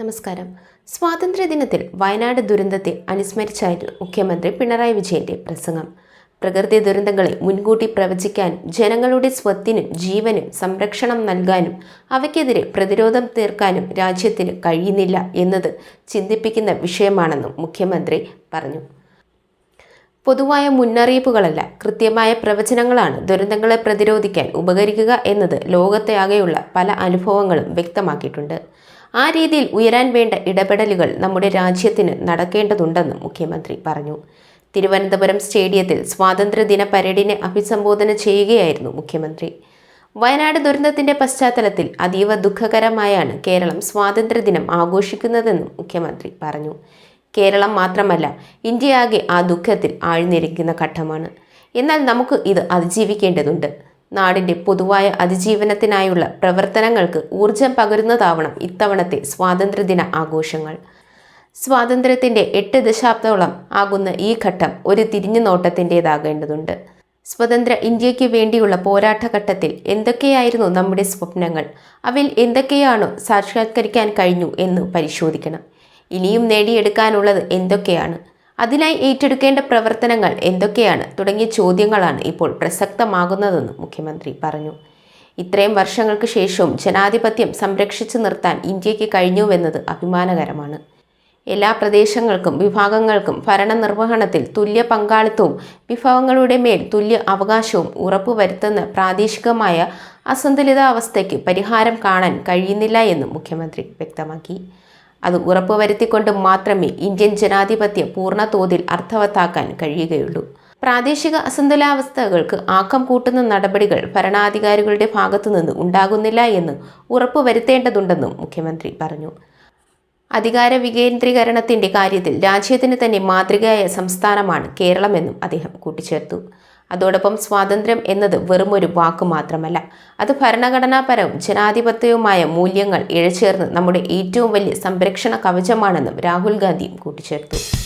നമസ്കാരം. സ്വാതന്ത്ര്യദിനത്തിൽ വയനാട് ദുരന്തത്തെ അനുസ്മരിച്ചായിരുന്നു മുഖ്യമന്ത്രി പിണറായി വിജയന്റെ പ്രസംഗം. പ്രകൃതി ദുരന്തങ്ങളെ മുൻകൂട്ടി പ്രവചിക്കാനും ജനങ്ങളുടെ സ്വത്തിനും ജീവനും സംരക്ഷണം നൽകാനും അവയ്ക്കെതിരെ പ്രതിരോധം തീർക്കാനും രാജ്യത്തിന് കഴിയുന്നില്ല എന്നത് ചിന്തിപ്പിക്കുന്ന വിഷയമാണെന്നും മുഖ്യമന്ത്രി പറഞ്ഞു. പൊതുവായ മുന്നറിയിപ്പുകളല്ല കൃത്യമായ പ്രവചനങ്ങളാണ് ദുരന്തങ്ങളെ പ്രതിരോധിക്കാൻ ഉപകരിക്കുക എന്നത് ലോകത്തെ ആകെയുള്ള പല അനുഭവങ്ങളും വ്യക്തമാക്കിയിട്ടുണ്ട്. ആ രീതിയിൽ ഉയരാൻ വേണ്ട ഇടപെടലുകൾ നമ്മുടെ രാജ്യത്തിന് നടക്കേണ്ടതുണ്ടെന്നും മുഖ്യമന്ത്രി പറഞ്ഞു. തിരുവനന്തപുരം സ്റ്റേഡിയത്തിൽ സ്വാതന്ത്ര്യദിന പരേഡിനെ അഭിസംബോധന ചെയ്യുകയായിരുന്നു മുഖ്യമന്ത്രി. വയനാട് ദുരന്തത്തിന്റെ പശ്ചാത്തലത്തിൽ അതീവ ദുഃഖകരമായാണ് കേരളം സ്വാതന്ത്ര്യദിനം ആഘോഷിക്കുന്നതെന്നും മുഖ്യമന്ത്രി പറഞ്ഞു. കേരളം മാത്രമല്ല ഇന്ത്യയാകെ ആ ദുഃഖത്തിൽ ആഴ്ന്നിരിക്കുന്ന ഘട്ടമാണ്. എന്നാൽ നമുക്ക് ഇത് അതിജീവിക്കേണ്ടതുണ്ട്. നാടിന്റെ പൊതുവായ അതിജീവനത്തിനായുള്ള പ്രവർത്തനങ്ങൾക്ക് ഊർജം പകരുന്നതാവണം ഇത്തവണത്തെ സ്വാതന്ത്ര്യദിന ആഘോഷങ്ങൾ. സ്വാതന്ത്ര്യത്തിന്റെ എട്ട് ദശാബ്ദോളം ആകുന്ന ഈ ഘട്ടം ഒരു തിരിഞ്ഞു നോട്ടത്തിന്റെതാകേണ്ടതുണ്ട് സ്വതന്ത്ര ഇന്ത്യയ്ക്ക് വേണ്ടിയുള്ള പോരാട്ടഘട്ടത്തിൽ എന്തൊക്കെയായിരുന്നു നമ്മുടെ സ്വപ്നങ്ങൾ? അവയിൽ എന്തൊക്കെയാണോ സാക്ഷാത്കരിക്കാൻ കഴിഞ്ഞു എന്ന് പരിശോധിക്കണം. ഇനിയും നേടിയെടുക്കാനുള്ളത് എന്തൊക്കെയാണ്? അതിനായി ഏറ്റെടുക്കേണ്ട പ്രവർത്തനങ്ങൾ എന്തൊക്കെയാണ് തുടങ്ങിയ ചോദ്യങ്ങളാണ് ഇപ്പോൾ പ്രസക്തമാകുന്നതെന്നും മുഖ്യമന്ത്രി പറഞ്ഞു. ഇത്രയും വർഷങ്ങൾക്ക് ശേഷവും ജനാധിപത്യം സംരക്ഷിച്ചു നിർത്താൻ ഇന്ത്യയ്ക്ക് കഴിഞ്ഞുവെന്നത് അഭിമാനകരമാണ്. എല്ലാ പ്രദേശങ്ങൾക്കും വിഭാഗങ്ങൾക്കും ഭരണനിർവഹണത്തിൽ തുല്യ പങ്കാളിത്തവും വിഭവങ്ങളുടെ മേൽ തുല്യ അവകാശവും ഉറപ്പുവരുത്തുന്ന പ്രാദേശികമായ അസന്തുലിതാവസ്ഥയ്ക്ക് പരിഹാരം കാണാൻ കഴിയുന്നില്ല എന്നും മുഖ്യമന്ത്രി വ്യക്തമാക്കി. അത് ഉറപ്പുവരുത്തിക്കൊണ്ട് മാത്രമേ ഇന്ത്യൻ ജനാധിപത്യം പൂർണ തോതിൽ അർത്ഥവത്താക്കാൻ കഴിയുകയുള്ളൂ. പ്രാദേശിക അസന്തുലാവസ്ഥകൾക്ക് ആക്കം കൂട്ടുന്ന നടപടികൾ ഭരണാധികാരികളുടെ ഭാഗത്തുനിന്ന് ഉണ്ടാകുന്നില്ല എന്ന് ഉറപ്പുവരുത്തേണ്ടതുണ്ടെന്നും മുഖ്യമന്ത്രി പറഞ്ഞു. അധികാര വികേന്ദ്രീകരണത്തിന്റെ കാര്യത്തിൽ രാജ്യത്തിന് തന്നെ മാതൃകയായ സംസ്ഥാനമാണ് കേരളമെന്നും അദ്ദേഹം കൂട്ടിച്ചേർത്തു. അതോടൊപ്പം സ്വാതന്ത്ര്യം എന്നത് വെറുമൊരു വാക്ക് മാത്രമല്ല. അത് ഭരണഘടനാപരവും ജനാധിപത്യവുമായ മൂല്യങ്ങൾ ഇഴചേർന്ന് നമ്മുടെ ഏറ്റവും വലിയ സംരക്ഷണ കവചമാണെന്നും രാഹുൽ ഗാന്ധിയും കൂട്ടിച്ചേർത്തു.